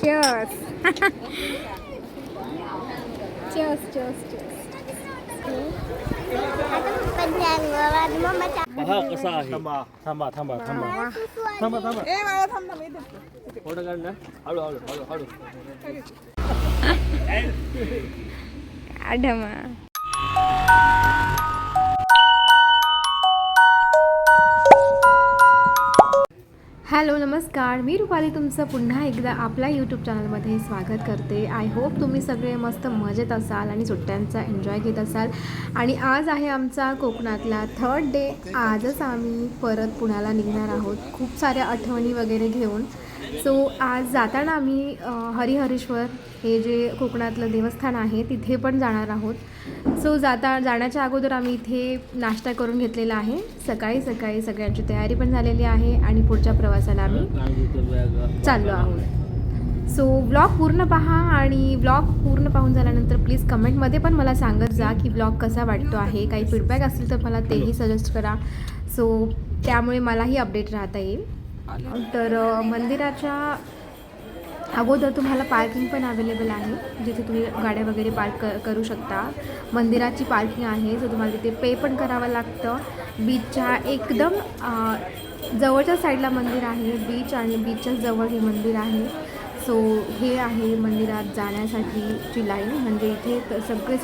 Cheers. cheers, cheers, cheers. पहा कसा आहे थांबा थांबा थांबा थांबा वा. थांबा थांबा ए मला थांब थांब इथे फोटो काढ ना हळू हळू हळू हळू हॅलो नमस्कार. मी रुपाली तुमचं पुन्हा एकदा आपल्या यूट्यूब चॅनलमध्ये स्वागत करते. आय होप तुम्ही सगळे मस्त मजेत असाल आणि सुट्ट्यांचा एन्जॉय घेत असाल. आणि आज आहे आमचा कोकणातला थर्ड डे आजच आम्ही परत पुण्याला निघणार आहोत. खूप साऱ्या आठवणी वगैरे घेऊन. सो आज जाताना आम्ही हरिहरेश्वर हे जे कोकणातलं देवस्थान आहे तिथे पण जाणार आहोत. सो जाता जाण्याच्या अगोदर आम्ही इथे नाश्ता करून घेतलेला आहे. सकाळी सकाळी सगळ्यांची तयारी पण झालेली आहे आणि पुढच्या प्रवासाला आम्ही चाललो आहोत. सो ब्लॉग पूर्ण पहा आणि ब्लॉग पूर्ण पाहून झाल्यानंतर प्लीज कमेंटमध्ये पण मला सांगत जा की ब्लॉग कसा वाटतो आहे. काही फीडबॅक असतील तर मला तेही सजेस्ट करा. सो त्यामुळे मलाही अपडेट राहता येईल. तर मंदिराच्या अगोदर तुम्हाला पार्किंग पण अवेलेबल आहे जिथे तुम्ही गाड्या वगैरे पार्क क करू शकता. मंदिराची पार्किंग आहे जो तुम्हाला तिथे पे पण करावं लागतं. बीचच्या एकदम जवळच्या साईडला मंदिर आहे. बीच आणि बीचच्या जवळ हे मंदिर आहे. सो हे आहे मंदिरात जाण्यासाठीची लाईन. म्हणजे इथे सगळेच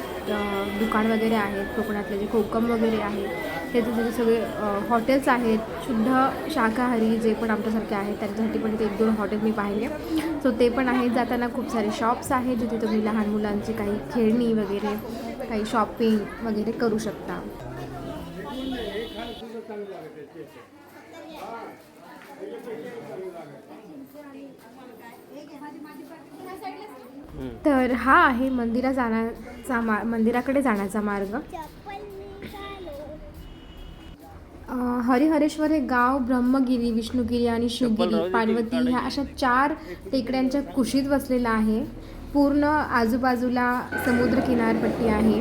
दुकान वगैरे आहेत. कोकणातले जे कोकम वगैरे आहेत ते तिथे सगळे हॉटेल्स आहेत. शुद्ध शाकाहारी जे पण आमच्यासारखे आहेत त्यांच्यासाठी पण ते एक दोन हॉटेल मी पाहिले. सो ते पण आहेत. जाताना खूप सारे शॉप्स आहेत जिथे तुम्ही लहान मुलांची काही खेळणी वगैरे काही शॉपिंग वगैरे करू शकता. तर हा आहे मंदिरा जाण्याचा मा मंदिराकडे जाण्याचा मार्ग. हरिहरेश्वर हे गाव ब्रह्मगिरी विष्णुगिरी आणि शिवगिरी पार्वती ह्या अशा चार टेकड्यांच्या कुशीत वसलेलं आहे. पूर्ण आजूबाजूला समुद्र किनारपट्टी आहे.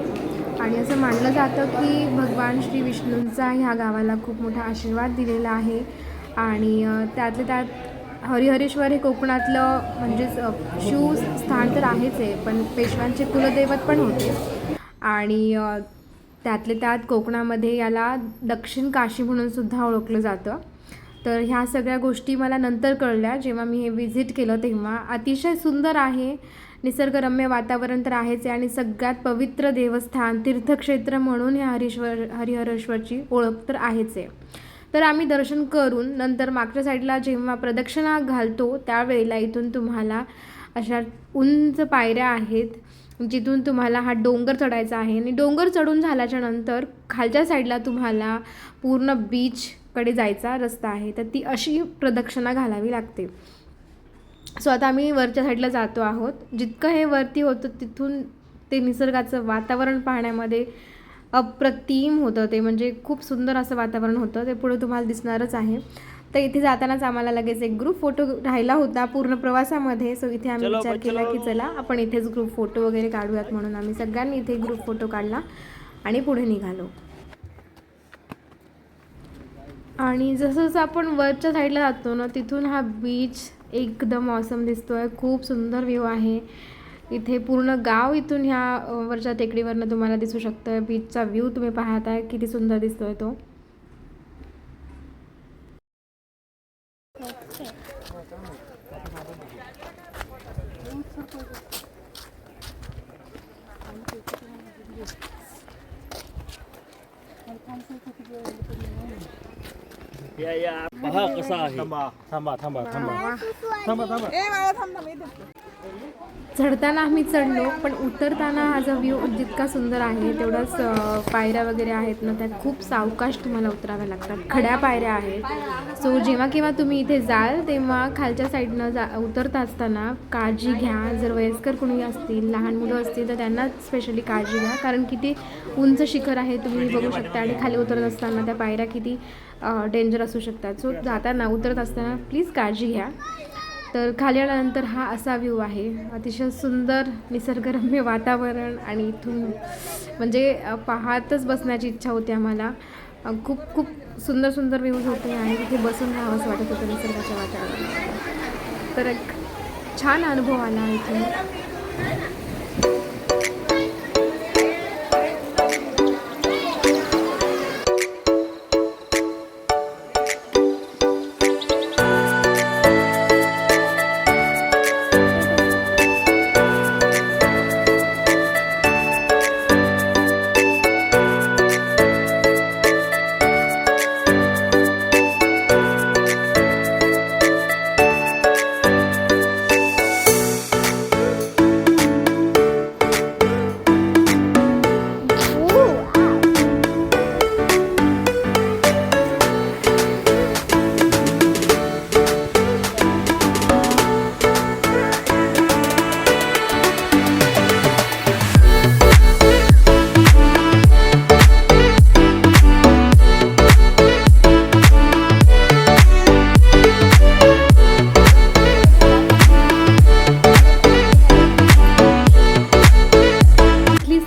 आणि असं मानलं जातं की भगवान श्री विष्णूंचा ह्या गावाला खूप मोठा आशीर्वाद दिलेला आहे. आणि अ, त्यातल्या त्यात हरिहरेश्वर हे कोकणातलं म्हणजेच शिव स्थान तर आहेच आहे पण पेशव्यांचे कुलदैवत पण होते. आणि त्यातले त्यात कोकणामध्ये याला दक्षिण काशी म्हणून सुद्धा ओळखलं जातं. तर ह्या सगळ्या गोष्टी मला नंतर कळल्या. जेव्हा मी हे विजिट केलं तेव्हा अतिशय सुंदर आहे. निसर्गरम्य वातावरण तर आहेच आहे आणि सगळ्यात पवित्र देवस्थान तीर्थक्षेत्र म्हणून ह्या हरीश्वर हरिहरेश्वरची ओळख तर आहेच आहे. तर आम्ही दर्शन करून नंतर मागच्या साईडला जेव्हा प्रदक्षिणा घालतो त्यावेळेला इथून तुम्हाला अशा उंच पायऱ्या आहेत जिथून तुम्हाला हा डोंगर चढायचा आहे. आणि डोंगर चढून झाल्याच्यानंतर खालच्या साईडला तुम्हाला पूर्ण बीचकडे जायचा रस्ता आहे. तर ती अशी प्रदक्षिणा घालावी लागते. सो आता आम्ही वरच्या साईडला जातो आहोत. जितकं हे वरती होतं तिथून ते निसर्गाचं वातावरण पाहण्यामध्ये अप्रतिम होतं ते. म्हणजे खूप सुंदर असं वातावरण होतं. ते पुढे तुम्हाला दिसणारच आहे. तर इथे जातानाच आम्हाला लगेच एक ग्रुप फोटो राहिला होता पूर्ण प्रवासामध्ये. सो इथे आम्ही विचार केला की चला. आपण इथेच ग्रुप फोटो वगैरे काढूयात म्हणून आम्ही सगळ्यांनी इथे ग्रुप फोटो काढला आणि पुढे निघालो. आणि जसं जसं आपण वरच्या साईडला जातो ना तिथून हा बीच एकदम ऑसम दिसतोय. खूप सुंदर व्ह्यू आहे. इथे पूर्ण गाव इथून ह्या वरच्या टेकडीवरनं तुम्हाला दिसू शकतं बीचचा व्ह्यू तुम्ही पाहताय. किती सुंदर दिसतोय तो. या या. पहा कसा आहे. थांबा थांबा थांबा थांबा. थांबा थांबा. चढताना आम्ही चढलो पण उतरताना हा जो व्ह्यू जितका सुंदर आहे तेवढाच पायऱ्या वगैरे आहेत ना त्यात खूप सावकाश तुम्हाला उतराव्या लागतात. खड्या पायऱ्या आहेत. सो जेव्हा केव्हा तुम्ही इथे जाल तेव्हा खालच्या साईडनं जा उतरता असताना काळजी घ्या. जर वयस्कर कोणी असतील लहान मुलं असतील तर त्यांना स्पेशली काळजी घ्या. कारण किती उंच शिखर आहे तुम्ही बघू शकता. आणि खाली उतरत असताना त्या पायऱ्या किती डेंजर असू शकतात. सो जाताना उतरत असताना प्लीज काळजी घ्या. तर खाली आल्यानंतर हा असा व्ह्यू आहे. अतिशय सुंदर निसर्गरम्य वातावरण आणि इथून म्हणजे पाहतच बसण्याची इच्छा होती आम्हाला. खूप खूप सुंदर सुंदर व्ह्यूज होते आणि तिथे बसून राहावंसं वाटत होतं निसर्गाच्या वातावरणात तर एक छान अनुभव आला इथे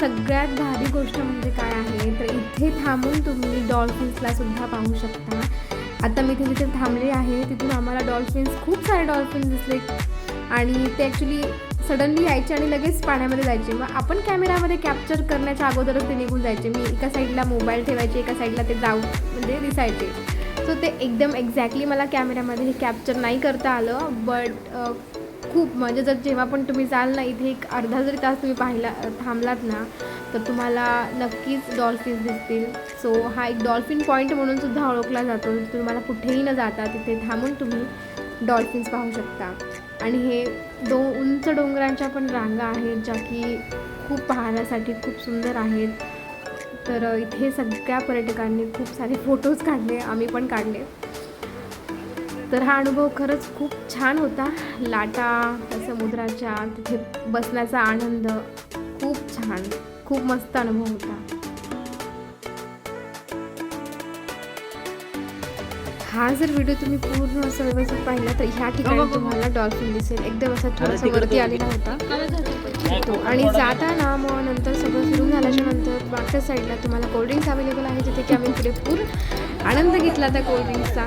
सगळ्यात भारी गोष्ट म्हणजे काय आहे? तर इथे थांबून तुम्ही डॉल्फिन्सला सुद्धा पाहू शकता. आता मी इथे जिथे थांबले आहे तिथून आम्हाला डॉल्फिन्स खूप सारे डॉल्फिन्स दिसले. आणि ते ॲक्च्युली सडनली यायचे आणि लगेच पाण्यामध्ये जायचे. मग आपण कॅमेरामध्ये कॅप्चर करण्याच्या अगोदरच ते निघून जायचे. मी एका साईडला मोबाईल ठेवायचे एका साईडला ते जाऊ म्हणजे दिसायचे. सो ते एकदम एक्झॅक्टली मला कॅमेऱ्यामध्ये हे कॅप्चर नाही करता आलं बट खूप म्हणजे जर जेव्हा पण तुम्ही जाल ना इथे एक अर्धा जरी तास तुम्ही पाहिला थांबलात ना तर तुम्हाला नक्कीच डॉल्फिन्स दिसतील. सो हा एक डॉल्फिन पॉईंट म्हणून सुद्धा ओळखला जातो. तुम्हाला कुठेही न जाता तिथे थांबून तुम्ही डॉल्फिन्स पाहू शकता. आणि हे दो उंच डोंगरांच्या पण रांगा आहेत ज्या की खूप पाहण्यासाठी खूप सुंदर आहेत. तर इथे सगळ्या पर्यटकांनी खूप सारे फोटोज काढले आम्ही पण काढले. तर हा अनुभव खरंच खूप छान होता. लाटा त्या समुद्राच्या तिथे बसण्याचा आनंद खूप छान खूप मस्त अनुभव होता. हा जर व्हिडिओ तुम्ही पूर्ण असं व्यवस्थित पाहिला तर ह्या ठिकाणी तुम्हाला डॉल्फिन दिसेल. एकदम असा थोडासा वरती आलेला होता. तो आणि जाताना मग नंतर सगळं फिरून झाल्याच्यानंतर मागच्या साईडला तुम्हाला कोल्ड्रिंक्स अवेलेबल आहे जिथे की आम्ही पुरेपूर आनंद घेतला त्या कोल्ड्रिंक्सचा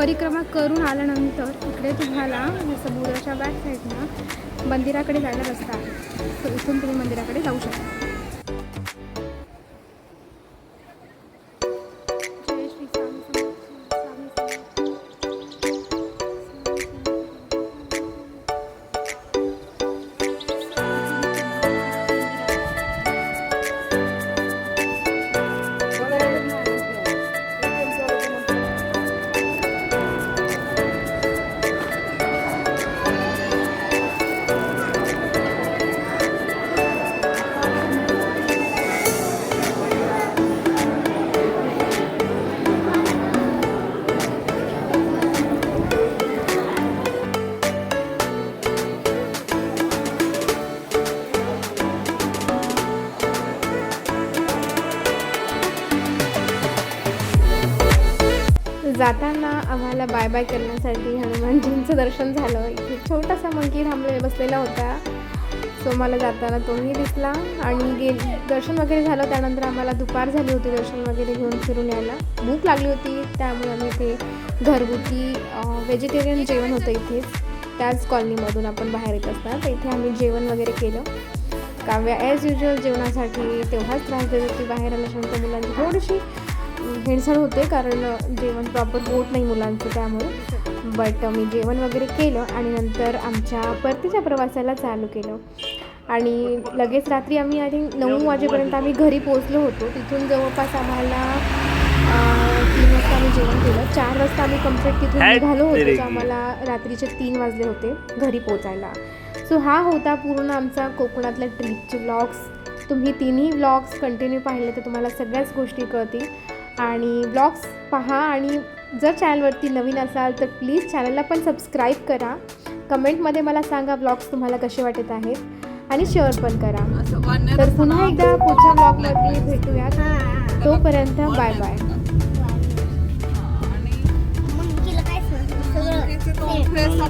परिक्रमा करून आल्यानंतर इकडे तुम्हाला समुद्राच्या बॅक साईडनं मंदिराकडे जायला रस्ता आहे. तर इथून तुम्ही मंदिराकडे जाऊ शकता. बाय करण्यासाठी हनुमानजींचं दर्शन झालं. इथे छोटासा मंकी थांबले बसलेला होता. सो मला जाताना तोही दिसला आणि गे दर्शन वगैरे झालं. त्यानंतर आम्हाला दुपार झाली होती दर्शन वगैरे घेऊन फिरून यायला. भूक लागली होती त्यामुळे आम्ही इथे घरगुती व्हेजिटेरियन जेवण होतं इथेच त्याच कॉलनीमधून आपण बाहेर येत असतात तर इथे आम्ही जेवण वगैरे केलं. काव्या ॲज युजल जेवणासाठी तेव्हाच त्रास देत होती. बाहेर आल्याच्यानंतर मुलांची थोडीशी हिणसळ होते कारण जेवण प्रॉपर होत नाही मुलांचं त्यामुळे. बट मी जेवण वगैरे केलं आणि नंतर आमच्या परतीच्या प्रवासाला चालू केलं. आणि लगेच रात्री आम्ही आय थिंक नऊ वाजेपर्यंत आम्ही घरी पोहोचलो होतो. तिथून जवळपास आम्हाला तीन वाजता आम्ही जेवण केलं. चार वाजता आम्ही कंप्लीट तिथून निघालो होतो आम्हाला रात्रीचे तीन वाजले होते घरी पोचायला सो हा होता पूर्ण आमचा कोकणातल्या ट्रिपचे व्लॉग्स तुम्ही तिन्ही व्लॉग्स कंटिन्यू पाहिले तर तुम्हाला सगळ्याच गोष्टी कळतील. आणि ब्लॉग्स पहा आणि जर चॅनलवरती नवीन असाल तर प्लीज चॅनलला पण सबस्क्राईब करा. कमेंटमध्ये मला सांगा ब्लॉग्स तुम्हाला कसे वाटत आहेत आणि शेअर पण करा. तर पुन्हा एकदा पुढच्या ब्लॉगमध्ये भेटूयात. तोपर्यंत बाय बाय? सगळं